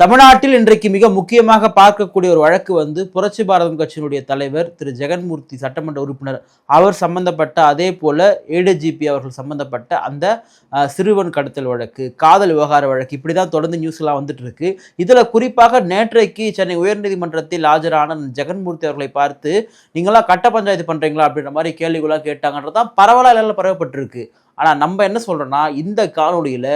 தமிழ்நாட்டில் இன்றைக்கு மிக முக்கியமாக பார்க்கக்கூடிய ஒரு வழக்கு வந்து புரட்சி பாரதம் கட்சியினுடைய தலைவர் திரு. ஜெகன்மூர்த்தி சட்டமன்ற உறுப்பினர். அவர் சம்பந்தப்பட்ட அதே போல ஏடிஜிபி அவர்கள் சம்பந்தப்பட்ட அந்த சிறுவன் கடத்தல் வழக்கு காதல் விவகார வழக்கு இப்படி தான் தொடர்ந்து நியூஸ்லாம் வந்துட்டு இருக்கு. இதில் குறிப்பாக நேற்றைக்கு சென்னை உயர்நீதிமன்றத்தில் ஆஜரான ஜெகன்மூர்த்தி அவர்களை பார்த்து நீங்களாம் கட்ட பஞ்சாயத்து பண்ணுறீங்களா அப்படின்ற மாதிரி கேள்விகளாக கேட்டாங்கன்றது தான் பரவலாக எல்லாம் பரவப்பட்டிருக்கு. ஆனால் நம்ம என்ன சொல்கிறோன்னா இந்த காணொளியில்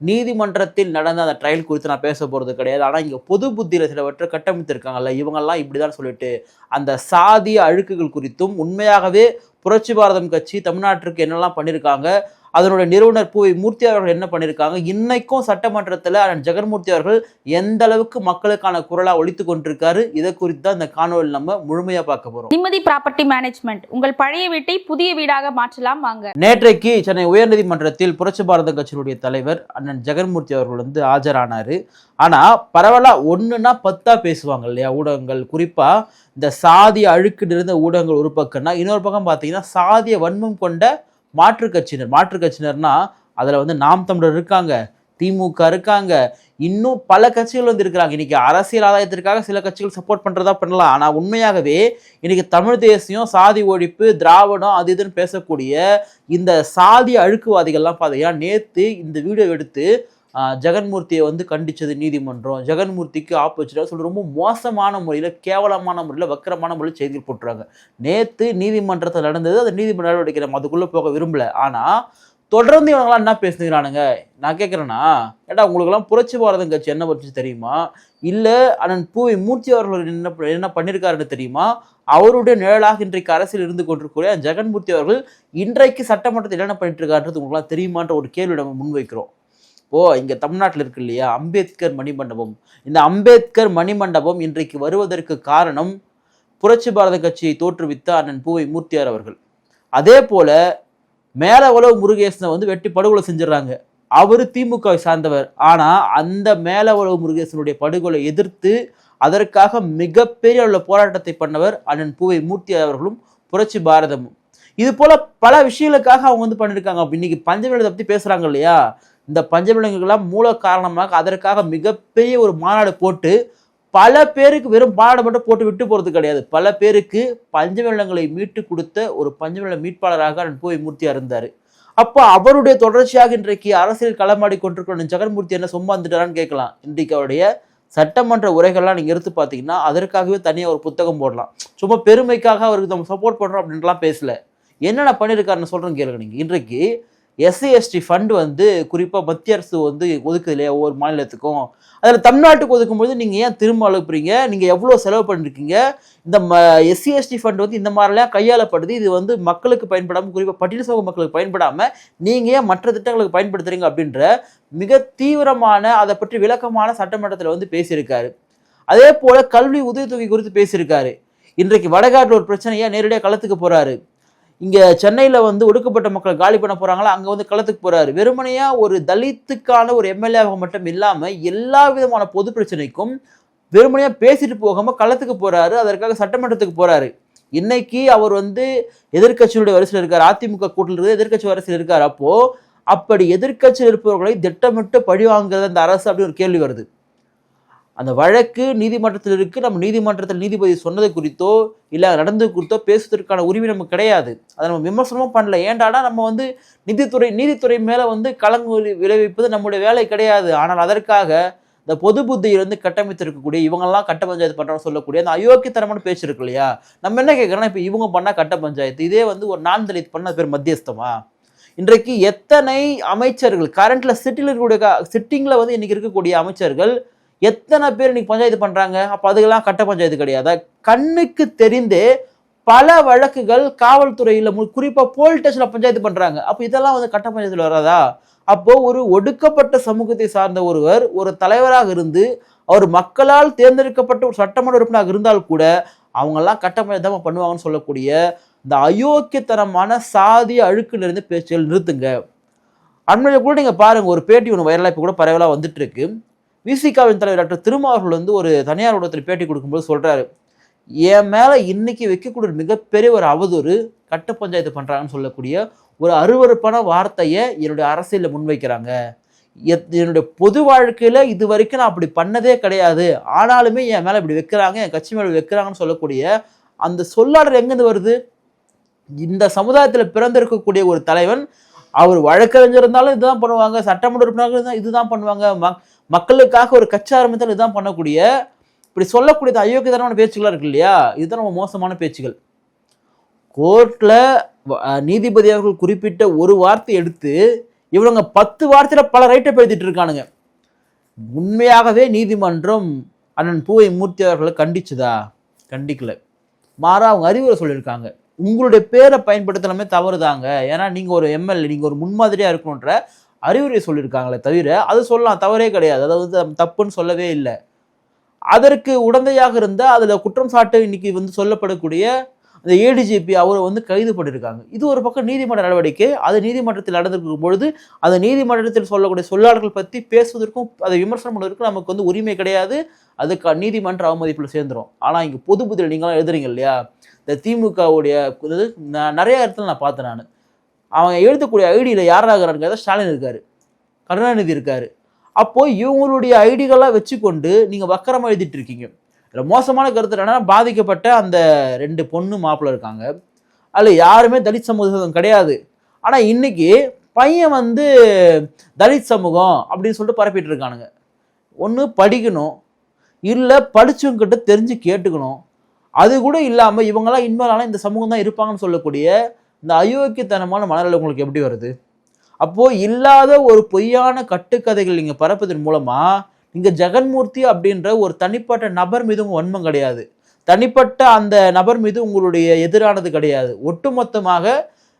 நீதிமன்றத்தில் நடந்த அந்த ட்ரையல் குறித்து நான் பேச போகிறது கிடையாது. ஆனால் இங்கே பொது புத்தியில் சிலவற்றை கட்டமைத்திருக்காங்கல்ல இவங்கெல்லாம் இப்படி தான் சொல்லிட்டு அந்த சாதிய அழுக்குகள் குறித்தும் உண்மையாகவே புரட்சி பாரதம் கட்சி தமிழ்நாட்டிற்கு என்னெல்லாம் பண்ணியிருக்காங்க அதனுடைய நிறுவனர் பூவை மூர்த்தி அவர்கள் என்ன பண்ணியிருக்காங்க இன்னைக்கும் சட்டமன்றத்தில் அண்ணன் ஜெகன்மூர்த்தி அவர்கள் எந்த அளவுக்கு மக்களுக்கான குரலாக ஒழித்து கொண்டிருக்காரு? இதை குறித்து தான் இந்த காணொலி நம்ம முழுமையாக பார்க்க போகிறோம் நிம்மதி ப்ராப்பர்ட்டி மேனேஜ்மெண்ட். உங்கள் பழைய வீட்டை புதிய வீடாக மாற்றலாம் வாங்க. நேற்றைக்கு சென்னை உயர்நீதிமன்றத்தில் புரட்சி பாரத கட்சியினுடைய தலைவர் அண்ணன் ஜெகன்மூர்த்தி அவர்கள் வந்து ஆஜரானாரு. ஆனா பரவலா ஒண்ணுன்னா பத்தா பேசுவாங்க இல்லையா? ஊடகங்கள். குறிப்பா இந்த சாதிய அழுக்கு நிறைந்த ஊடகங்கள் ஒரு பக்கம்னா இன்னொரு பக்கம் பார்த்தீங்கன்னா சாதிய வன்மம் கொண்ட மாற்றுக் கட்சியினர் மாற்றுக் கட்சியினர்னா அதில் வந்து நாம் தமிழர் இருக்காங்க திமுக இருக்காங்க. இன்னும் பல கட்சிகள் வந்து இருக்கிறாங்க. இன்னைக்கு அரசியல் ஆதாயத்திற்காக சில கட்சிகள் சப்போர்ட் பண்ணுறதா பண்ணலாம். ஆனால் உண்மையாகவே இன்னைக்கு தமிழ் தேசியம் சாதி ஒழிப்பு திராவிடம் அது இதுன்னு பேசக்கூடிய இந்த சாதி அழுக்குவாதிகள்லாம் பார்த்தீங்கன்னா நேற்று இந்த வீடியோ எடுத்து ஜெகன்மூர்த்தியை வந்து கண்டிச்சது நீதிமன்றம். ஜெகன்மூர்த்திக்கு ஆப்போசிட்டாக சொல்லி ரொம்ப மோசமான முறையில் கேவலமான முறையில் வக்கரமான முறையில் செய்திகள் போட்டுறாங்க நேற்று நீதிமன்றத்தில் நடந்தது அது நீதிமன்ற நடவடிக்கை நம்ம அதுக்குள்ளே போக விரும்பல. ஆனால் தொடர்ந்து இவங்களாம் என்ன பேசுகிறானுங்க நான் கேட்குறேன்னா ஏடா உங்களுக்கெல்லாம் புரட்சி பாரதம் கட்சி என்ன பற்றி தெரியுமா? இல்லை அண்ணன் பூவை மூர்த்தி அவர்கள் என்ன என்ன பண்ணியிருக்காருன்னு தெரியுமா? அவருடைய நிழலாக இன்றைக்கு அரசியல் இருந்து கொண்டிருக்கூடிய ஜெகன்மூர்த்தி அவர்கள் இன்றைக்கு சட்டமன்றத்தில் என்னென்ன பண்ணிட்டு இருக்காருன்றது உங்களுக்குலாம் தெரியுமான்ற ஒரு கேள்வி நம்ம முன்வைக்கிறோம். ஓ இங்கே தமிழ்நாட்டில் இருக்கு இல்லையா? அம்பேத்கர் மணிமண்டபம். இந்த அம்பேத்கர் மணிமண்டபம் இன்றைக்கு வருவதற்கு காரணம் புரட்சி பாரத கட்சியை தோற்றுவித்த அண்ணன் பூவை மூர்த்தியார் அவர்கள். அதே போல மேலவளவு முருகேசனை வந்து வெட்டி படுகொலை செஞ்சிடறாங்க. அவர் திமுகவை சார்ந்தவர். ஆனால் அந்த மேலவளவு முருகேசனுடைய படுகொலை எதிர்த்து அதற்காக மிகப்பெரிய உள்ள போராட்டத்தை பண்ணவர் அண்ணன் பூவை மூர்த்தி அவர்களும் புரட்சி பாரதமும். இது போல பல விஷயங்களுக்காக அவங்க வந்து பண்ணியிருக்காங்க இன்னைக்கு பஞ்சவேலத்தை பற்றி பேசுகிறாங்க இல்லையா? இந்த பஞ்சமிழங்குகள்லாம் மூல காரணமாக அதற்காக மிகப்பெரிய ஒரு மாநாடு போட்டு பல பேருக்கு வெறும் மாநாடு மட்டும் போட்டு விட்டு போகிறது கிடையாது. பல பேருக்கு பஞ்சமிழங்களை மீட்டு கொடுத்த ஒரு பஞ்சமிழ மீட்பாளராக அன்போய் மூர்த்தியாக இருந்தார் அப்போ அவருடைய தொடர்ச்சியாக இன்றைக்கு அரசியல் களமாடி கொண்டிருக்கிற ஜெகன்மூர்த்தி என்ன சும்மா வந்துட்டாரான்னு கேட்கலாம். இன்றைக்கு அவருடைய சட்டமன்ற உரைகள்லாம் நீங்கள் எடுத்து பார்த்தீங்கன்னா அதற்காகவே தனியாக ஒரு புத்தகம் போடலாம். சும்மா பெருமைக்காக அவருக்கு நம்ம சப்போர்ட் பண்ணுறோம் அப்படின்ட்டுலாம் பேசல. என்னென்ன பண்ணியிருக்காருன்னு சொல்கிறேன் கேளுங்க நீங்கள் இன்றைக்கு எஸ்சி எஸ்டி ஃபண்டு வந்து குறிப்பாக மத்திய அரசு வந்து ஒதுக்குது இல்லையா ஒவ்வொரு மாநிலத்துக்கும். அதில் தமிழ்நாட்டுக்கு ஒதுக்கும்போது நீங்கள் ஏன் திரும்ப அழுப்புறீங்க நீங்கள் எவ்வளோ செலவு பண்ணிருக்கீங்க? இந்த ம எஸ்சி எஸ்டி ஃபண்ட் வந்து இந்த மாதிரிலாம் கையாளப்படுது. இது வந்து மக்களுக்கு பயன்படாமல் குறிப்பாக பட்டியல் சமூக மக்களுக்கு பயன்படாமல் நீங்கள் ஏன் மற்ற திட்டங்களுக்கு பயன்படுத்துறீங்க அப்படின்ற மிக தீவிரமான அதை பற்றி விளக்கமான சட்டமன்றத்தில் வந்து பேசியிருக்காரு. அதே போல் கல்வி உதவித்தொகை குறித்து பேசியிருக்காரு. இன்றைக்கு வடகாட்டில் ஒரு பிரச்சனையாக நேரடியாக களத்துக்கு போகிறாரு இங்கே சென்னையில் வந்து ஒடுக்கப்பட்ட மக்கள் காலி பண்ண போகிறாங்களா அங்கே வந்து களத்துக்கு போகிறாரு வெறுமனையாக ஒரு தலித்துக்கான ஒரு எம்எல்ஏவாக மட்டும் இல்லாமல் எல்லா விதமான பொது பிரச்சனைக்கும் வெறுமனையாக பேசிட்டு போகாமல் களத்துக்கு போகிறாரு அதற்காக சட்டமன்றத்துக்கு போகிறாரு இன்னைக்கு அவர் வந்து எதிர்க்கட்சியினுடைய வரிசையில் இருக்கார். அதிமுக கூட்டில் இருந்து எதிர்க்கட்சி வரிசையில் இருக்கார். அப்போது அப்படி எதிர்க்கட்சியில் இருப்பவர்களை திட்டமிட்டு பழி வாங்குறது அந்த அரசு அப்படின்னு ஒரு கேள்வி வருது. அந்த வழக்கு நீதிமன்றத்தில் இருக்கு. நம்ம நீதிமன்றத்தில் நீதிபதி சொன்னது குறித்தோ இல்லை நடந்தது குறித்தோ பேசுவதற்கான உரிமை நமக்கு கிடையாது. அதை நம்ம விமர்சனமும் பண்ணல. ஏண்டாடா நம்ம வந்து நீதித்துறை நீதித்துறை மேலே வந்து கலங்கு விளைவிப்பது நம்முடைய வேலை கிடையாது. ஆனால் அதற்காக இந்த பொது புத்தியிலிருந்து கட்டமைத்திருக்கக்கூடிய இவங்கெல்லாம் கட்ட பஞ்சாயத்து பண்ணுறோம்னு சொல்லக்கூடிய அந்த அயோக்கியத்தனமான பேச்சு இருக்கு இல்லையா? நம்ம என்ன கேட்குறோன்னா இப்போ இவங்க பண்ணால் கட்ட பஞ்சாயத்து. இதே வந்து ஒரு நான் தலித் பண்ண பேர் மத்தியஸ்தமா? இன்றைக்கு எத்தனை அமைச்சர்கள் கரண்ட்ல சிட்டியில் இருக்கக்கூடிய சிட்டிங்கில் வந்து இன்னைக்கு இருக்கக்கூடிய அமைச்சர்கள் எத்தனை பேர் இன்னைக்கு பஞ்சாயத்து பண்ணுறாங்க அப்போ அதுக்கெல்லாம் கட்ட பஞ்சாயத்து கிடையாதா. கண்ணுக்கு தெரிந்தே பல வழக்குகள் காவல்துறையில் குறிப்பாக போலீஸ் ஸ்டேஷனில் பஞ்சாயத்து பண்ணுறாங்க அப்போ இதெல்லாம் வந்து கட்ட பஞ்சாயத்தில் வராதா? அப்போது ஒரு ஒடுக்கப்பட்ட சமூகத்தை சார்ந்த ஒருவர் ஒரு தலைவராக இருந்து அவர் மக்களால் தேர்ந்தெடுக்கப்பட்ட ஒரு சட்டமன்ற உறுப்பினராக இருந்தால் கூட அவங்கெல்லாம் கட்ட பஞ்சாயத்து பண்ணுவாங்கன்னு சொல்லக்கூடிய இந்த அயோக்கியத்தனமான சாதிய அழுக்கிலிருந்து பேச்சுகள் நிறுத்துங்க. அண்மையில் கூட நீங்கள் பாருங்கள் ஒரு பேட்டி ஒன்று வைரலாக இப்போ கூட பரவலாக வந்துட்டு இருக்கு. விசிகாவின் தலைவர் டாக்டர் திருமாவர்கள் வந்து ஒரு தனியார் ஊடகத்தில் பேட்டி கொடுக்கும்போது சொல்கிறாரு என் மேலே இன்னைக்கு வைக்கக்கூடிய மிகப்பெரிய ஒரு அவதூறு கட்ட பஞ்சாயத்து பண்ணுறாங்கன்னு சொல்லக்கூடிய ஒரு அருவருப்பான வார்த்தையை என்னுடைய அரசியலில் முன்வைக்கிறாங்க. எத்- என்னுடைய பொது வாழ்க்கையில் இது வரைக்கும் நான் அப்படி பண்ணதே கிடையாது. ஆனாலுமே என் மேலே இப்படி வைக்கிறாங்க என் கட்சி மேலே வைக்கிறாங்கன்னு சொல்லக்கூடிய அந்த சொல்லாடல் எங்கேருந்து வருது? இந்த சமுதாயத்தில் பிறந்திருக்கக்கூடிய ஒரு தலைவன் அவர் வழக்கறிஞர் இருந்தாலும் இதுதான் பண்ணுவாங்க சட்டமன்ற உறுப்பினர்கள் இதுதான் பண்ணுவாங்க மக்களுக்காக ஒரு கட்சி ஆரம்பித்தால் இதுதான் பண்ணக்கூடிய இப்படி சொல்லக்கூடிய அயோக்கியதனமான பேச்சுகளாக இருக்கு இல்லையா? இதுதான் நம்ம மோசமான பேச்சுகள். கோர்ட்டில் நீதிபதி அவர்கள் குறிப்பிட்ட ஒரு வார்த்தை எடுத்து இவனுங்க பத்து வார்த்தையில் பல ரைட்டை பேசிட்டு இருக்கானுங்க. உண்மையாகவே நீதிமன்றம் அண்ணன் பூவை மூர்த்தி அவர்களை கண்டிச்சுதா? கண்டிக்கல. மாறா அவங்க அறிவுரை சொல்லியிருக்காங்க. உங்களுடைய பேரை பயன்படுத்தலாமே தவறுதாங்க. ஏன்னா நீங்கள் ஒரு எம்எல்ஏ நீங்கள் ஒரு முன்மாதிரியாக இருக்கணுன்ற அறிவுரை சொல்லியிருக்காங்களே தவிர அது சொல்லலாம் தவறே கிடையாது. அதாவது வந்து தப்புன்னு சொல்லவே இல்லை. அதற்கு உடந்தையாக இருந்த அதில் குற்றம் சாட்டு இன்னைக்கு வந்து சொல்லப்படக்கூடிய அந்த ஏடிஜிபி அவரை வந்து கைது பண்ணியிருக்காங்க. இது ஒரு பக்கம் நீதிமன்ற நடவடிக்கை. அது நீதிமன்றத்தில் நடந்திருக்கும் பொழுது அந்த நீதிமன்றத்தில் சொல்லக்கூடிய சொல்லாளர்கள் பற்றி பேசுவதற்கும் அதை விமர்சனம் பண்ணுவதற்கும் நமக்கு வந்து உரிமை கிடையாது. அதுக்கு நீதிமன்ற அவமதிப்பில் சேர்ந்துரும். ஆனால் இங்கே பொது புதில் நீங்களாம் எழுதுறீங்க இல்லையா? இந்த திமுகவுடைய இது நிறைய இடத்துல நான் பார்த்தேன் நான். அவங்க எழுதக்கூடிய ஐடியில் யாராகிறாங்க ஸ்டாலின் இருக்கார். கருணாநிதி இருக்கார். அப்போது இவங்களுடைய ஐடிகளாக வச்சுக்கொண்டு நீங்கள் வக்கரமாக எழுதிட்டு இருக்கீங்க. இதில் மோசமான கருத்து என்னென்னா பாதிக்கப்பட்ட அந்த ரெண்டு பொண்ணு மாப்பிள்ளை இருக்காங்க. அதில் யாருமே தலித் சமூகம் கிடையாது. ஆனால் இன்றைக்கி பையன் வந்து தலித் சமூகம் அப்படின்னு சொல்லிட்டு பரப்பிட்டு இருக்கானுங்க. ஒன்று படிக்கணும். இல்லை படித்தவங்கிட்ட தெரிஞ்சு கேட்டுக்கணும். அது கூட இல்லாமல் இவங்கெல்லாம் இன்வால்வ் இந்த சமூகம் தான் இருப்பாங்கன்னு சொல்லக்கூடிய இந்த அயோக்கியத்தனமான மனநிலை உங்களுக்கு எப்படி வருது? அப்போது இல்லாத ஒரு பொய்யான கட்டுக்கதைகள் நீங்கள் பரப்புவதன் மூலமாக நீங்கள் ஜெகன்மூர்த்தி அப்படின்ற ஒரு தனிப்பட்ட நபர் மீது உங்கள் வன்மம் கிடையாது. தனிப்பட்ட அந்த நபர் மீது உங்களுடைய எதிரானது கிடையாது. ஒட்டுமொத்தமாக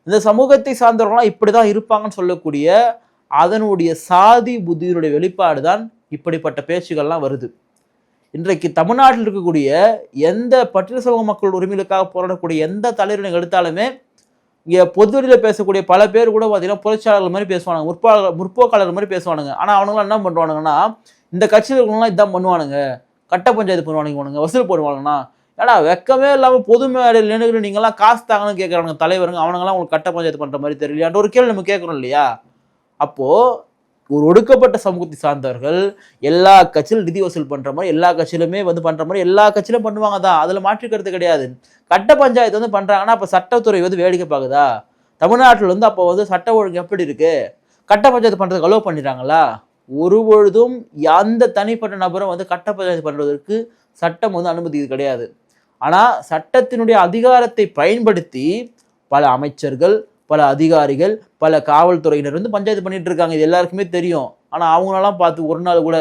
இந்த சமூகத்தை சார்ந்தவர்களாம் இப்படிதான் இருப்பாங்கன்னு சொல்லக்கூடிய அதனுடைய சாதி புத்தியினுடைய வெளிப்பாடு தான் இப்படிப்பட்ட பேச்சுகள்லாம் வருது. இன்றைக்கு தமிழ்நாட்டில் இருக்கக்கூடிய எந்த பட்டியல் சமூக மக்கள் உரிமைகளுக்காக போராடக்கூடிய எந்த தலைவரை எடுத்தாலுமே இங்கே பொதுவெளியில் பேசக்கூடிய பல பேர் கூட பார்த்தீங்கன்னா புரட்சியாளர்கள் மாதிரி பேசுவானுங்க முற்போக்காளர் முற்போக்காளர் மாதிரி பேசுவானுங்க. ஆனால் அவனுங்களாம் என்ன பண்ணுவானுங்கன்னா இந்த கட்சியில் இருக்கவங்களாம் இதான் பண்ணுவானுங்க. கட்ட பஞ்சாயத்து பண்ணுவானுங்க இவனுங்க வசூல் போடுவானுங்கண்ணா ஏடா வெக்கமே இல்லாமல் பொது மேடையில் நின்றுக்கிட்டு நீங்களாம் காசு தாங்கன்னு கேட்குறானுங்க தலைவருங்க அவனுங்களாம் உங்களுக்கு கட்ட பஞ்சாயத்து பண்ணுற மாதிரி தெரியலையான்ற ஒரு கேள்வி நம்ம கேட்குறோம் இல்லையா? அப்போது ஒரு ஒடுக்கப்பட்ட சமூகத்தை சார்ந்தவர்கள் எல்லா கட்சியிலும் நிதி வசூல் பண்ற மாதிரி எல்லா கட்சியிலுமே வந்து பண்ற மாதிரி எல்லா கட்சியிலும் பண்ணுவாங்க தான். அதுல மாற்றிக்கிறது கிடையாது. கட்ட பஞ்சாயத்து வந்து பண்றாங்கன்னா அப்ப சட்டத்துறை வந்து வேடிக்கை பார்க்குதா? தமிழ்நாட்டில் வந்து அப்போ வந்து சட்ட ஒழுங்கு எப்படி இருக்கு? கட்ட பஞ்சாயத்து பண்றதுக்கு அலோவ் பண்ணிடுறாங்களா? ஒரு பொழுதும் எந்த தனிப்பட்ட நபரும் வந்து கட்ட பஞ்சாயத்து பண்ணுறதற்கு சட்டம் வந்து அனுமதி கிடையாது. ஆனா சட்டத்தினுடைய அதிகாரத்தை பயன்படுத்தி பல அமைச்சர்கள் பல அதிகாரிகள் பல காவல்துறையினர் வந்து பஞ்சாயத்து பண்ணிட்டு இருக்காங்க இது எல்லாருக்குமே தெரியும். ஆனால் அவங்களெல்லாம் பார்த்து ஒரு நாள் கூட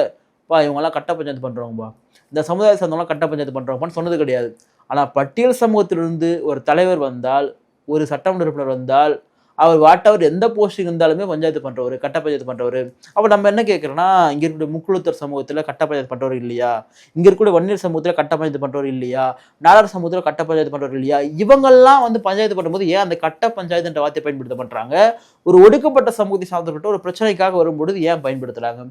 பா இவங்கெல்லாம் கட்ட பஞ்சாயத்து பண்ணுறவங்கப்பா இந்த சமுதாய சார்ந்தவங்களாம் கட்ட பஞ்சாயத்து பண்ணுறவங்கன்னு சொன்னது கிடையாது. ஆனால் பட்டியல் சமூகத்திலிருந்து ஒரு தலைவர் வந்தால் ஒரு சட்டமன்ற உறுப்பினர் வந்தால் அவர் வாட் அவர் எந்த போஸ்டிங் இருந்தாலுமே பஞ்சாயத்து பண்ணுறவர் கட்ட பஞ்சாயத்து பண்ணுறவர் அப்போ நம்ம என்ன கேட்குறோன்னா இங்கே இருக்கக்கூடிய முக்குழுத்தர் சமூகத்தில் கட்ட பஞ்சாயத்து பண்றவர் இல்லையா? இங்கே இருக்கக்கூடிய வன்னியர் சமூகத்தில் கட்ட பஞ்சாயத்து பண்றவர் இல்லையா? நாடார் சமூகத்தில் கட்ட பஞ்சாயத்து பண்ணுறவர் இல்லையா? இவங்கெல்லாம் வந்து பஞ்சாயத்து பண்ணும்போது ஏன் அந்த கட்ட பஞ்சாயத்துன்ற வார்த்தையை பயன்படுத்த பண்ணுறாங்க ஒரு ஒடுக்கப்பட்ட சமூகத்தை சார்ந்தப்பட்ட ஒரு பிரச்சனைக்காக வரும்பொழுது ஏன் பயன்படுத்துகிறாங்க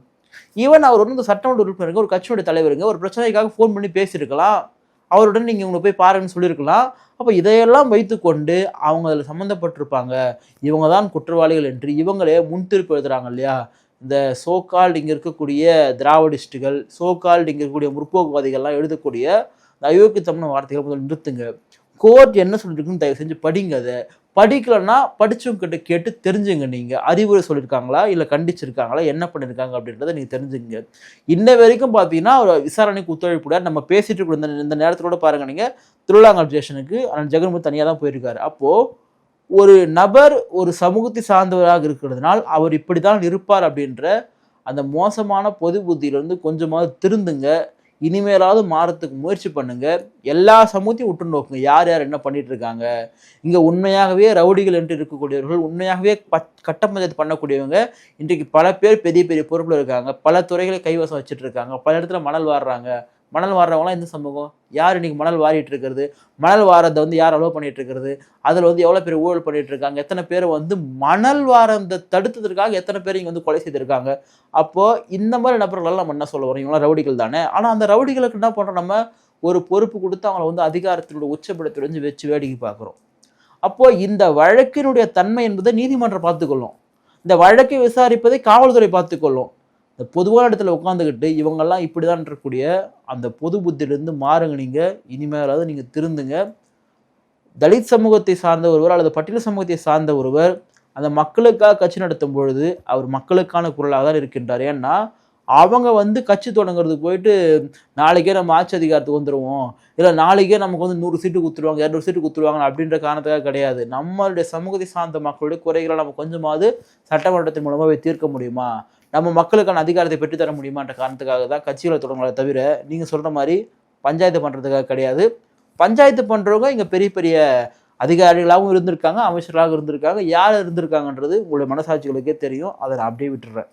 ஈவன் அவர் வந்து சட்டமன்ற உறுப்பினருங்க ஒரு கட்சியோட தலைவருங்க ஒரு பிரச்சனைக்காக ஃபோன் பண்ணி பேசியிருக்கலாம். அவருடன் நீங்கள் உங்களை போய் பாருங்கன்னு சொல்லியிருக்கலாம். அப்போ இதையெல்லாம் வைத்துக்கொண்டு அவங்க அதில் சம்மந்தப்பட்டிருப்பாங்க இவங்க தான் குற்றவாளிகள் என்று இவங்களே முன்திருப்பு எழுதுறாங்க இல்லையா? இந்த சோகால்டு இங்கே இருக்கக்கூடிய திராவிடிஸ்டுகள் சோகால்டு இங்கே இருக்கக்கூடிய முற்போக்குவாதிகள்லாம் எழுதக்கூடிய இந்த அயோக்கியத்தம்னு வார்த்தைகளை முதல் நிறுத்துங்க. கோர்ட் என்ன சொல்லியிருக்குன்னு தயவு செஞ்சு படிங்க அதை. படிக்கலைன்னா படிச்சவங்க கிட்ட கேட்டு தெரிஞ்சுங்க நீங்கள் அறிவுரை சொல்லியிருக்காங்களா? இல்லை கண்டிச்சிருக்காங்களா? என்ன பண்ணியிருக்காங்க? அப்படின்றத நீங்கள் தெரிஞ்சுங்க இன்ன வரைக்கும் பார்த்தீங்கன்னா ஒரு விசாரணைக்கு ஒத்துழைப்புட நம்ம பேசிட்டு இருக்கிற இந்த இந்த நேரத்தில் கூட பாருங்க திருவிழாங்கல் ஸ்டேஷனுக்கு ஆனால் ஜெகன்மோகன் தனியாக தான் போயிருக்காரு. அப்போது ஒரு நபர் ஒரு சமூகத்தை சார்ந்தவராக இருக்கிறதுனால் அவர் இப்படி தான் இருப்பார் அப்படின்ற அந்த மோசமான பொது புத்தியிலிருந்து கொஞ்சமாவது திருந்துங்க. இனிமேலாவது மாறத்துக்கு முயற்சி பண்ணுங்க. எல்லா சமூகத்தையும் உற்று நோக்குங்க. யார் யார் என்ன பண்ணிட்டு இருக்காங்க இங்க உண்மையாகவே ரவுடிகள் என்று இருக்கக்கூடியவர்கள் உண்மையாகவே பட் கட்ட பஞ்சாயத்து பண்ணக்கூடியவங்க இன்றைக்கு பல பேர் பெரிய பெரிய பொறுப்புல இருக்காங்க. பல துறைகளை கைவசம் வச்சுட்டு இருக்காங்க பல இடத்துல மணல் வாடுறாங்க மணல் வாடுறவங்களாம் எந்த சமூகம்? யார் இன்றைக்கி மணல் வாரிட்டு இருக்கிறது மணல் வாரத்தை வந்து யார் அலோவ் பண்ணிட்டு இருக்கிறது அதில் வந்து எவ்வளோ பேர் ஊழல் பண்ணிட்டு இருக்காங்க எத்தனை பேர் வந்து மணல் வாரத்தை தடுத்ததற்காக எத்தனை பேர் இங்கே வந்து கொலை செய்திருக்காங்க? அப்போது இந்த மாதிரி நபர்களெல்லாம் நம்ம என்ன சொல்ல வரோம்? இவங்களாம் ரவுடிகள் தானே? ஆனால் அந்த ரவுடிகளுக்கு என்ன பண்ணுறோம் நம்ம ஒரு பொறுப்பு கொடுத்து அவங்கள வந்து அதிகாரத்தினுடைய உச்சபடத்தில் வந்து வச்சு வேடிக்கை பார்க்குறோம். அப்போது இந்த வழக்கினுடைய தன்மை என்பதை நீதிமன்றம் பார்த்துக்கொள்ளும். இந்த வழக்கை விசாரிப்பதை காவல்துறை பார்த்துக்கொள்ளும். இந்த பொதுவான இடத்துல உட்காந்துக்கிட்டு இவங்கெல்லாம் இப்படி தான் இருக்கக்கூடிய அந்த பொது புத்தியிலேருந்து மாறுங்க நீங்கள் இனிமேலாவது நீங்கள் திருந்துங்க. தலித் சமூகத்தை சார்ந்த ஒருவர் அல்லது பட்டியல் சமூகத்தை சார்ந்த ஒருவர் அந்த மக்களுக்காக கட்சி நடத்தும் பொழுது அவர் மக்களுக்கான குரலாக தான் இருக்கின்றார். ஏன்னா அவங்க வந்து கட்சி தொடங்குறதுக்கு போயிட்டு நாளைக்கே நம்ம ஆட்சி அதிகாரத்துக்கு வந்துடுவோம் இல்லை நாளைக்கே நமக்கு வந்து நூறு சீட்டு கொடுத்துருவாங்க இரநூறு சீட்டு கொடுத்துருவாங்க அப்படின்ற காரணத்துக்காக கிடையாது. நம்மளுடைய சமூகத்தை சார்ந்த மக்களுடைய குறைகளை நம்ம கொஞ்சமாவது சட்டமன்றத்தின் மூலமாக தீர்க்க முடியுமா? நம்ம மக்களுக்கான அதிகாரத்தை பெற்றுத்தர முடியுமான்ற காரணத்துக்காக தான் கட்சிகளை தொடங்குறத தவிர நீங்கள் சொல்கிற மாதிரி பஞ்சாயத்து பண்ணுறதுக்காக கிடையாது. பஞ்சாயத்து பண்ணுறவங்க இங்கே பெரிய பெரிய அதிகாரிகளாகவும் இருந்திருக்காங்க அமைச்சர்களாகவும் இருந்திருக்காங்க. யார் இருந்திருக்காங்கன்றது உங்களுடைய மனசாட்சிகளுக்கே தெரியும். அதை நான் அப்படியே விட்டுறேன்.